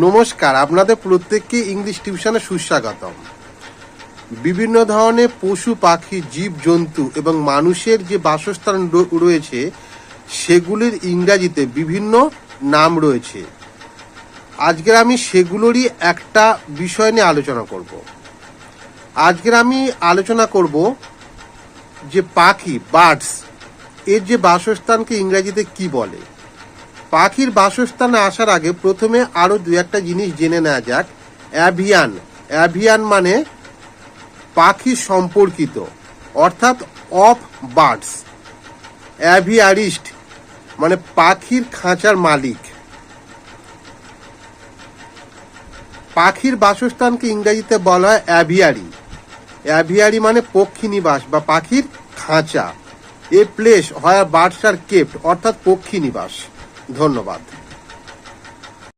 নমস্কার, আপনাদের প্রত্যেককে ইংলিশ টিউশনে সুস্বাগতম। বিভিন্ন ধরনের পশু, পাখি, জীব, জন্তু এবং মানুষের যে বাসস্থান রয়েছে, সেগুলির ইংরাজিতে বিভিন্ন নাম রয়েছে। আজকের আমি সেগুলোরই একটা বিষয় নিয়ে আলোচনা করব। আজকের আমি আলোচনা করব যে পাখি বার্ডস এর যে বাসস্থানকে ইংরাজিতে কি বলে। পাখির বাসস্থানে আসার আগে প্রথমে আরও দু একটা জিনিস জেনে নেওয়া যাক। অ্যাভিয়ান। অ্যাভিয়ান মানে পাখি সম্পর্কিত, অর্থাৎ অফ বার্ডস। অ্যাভিয়ারিস্ট মানে পাখির খাঁচার মালিক। পাখির বাসস্থানকে ইংরেজিতে বলা হয় অ্যাভিয়ারি। অ্যাভিয়ারি মানে পক্ষী নিবাস বা পাখির খাঁচা। A place where birds are kept অর্থাৎ পক্ষী নিবাস ধন্যবাদ।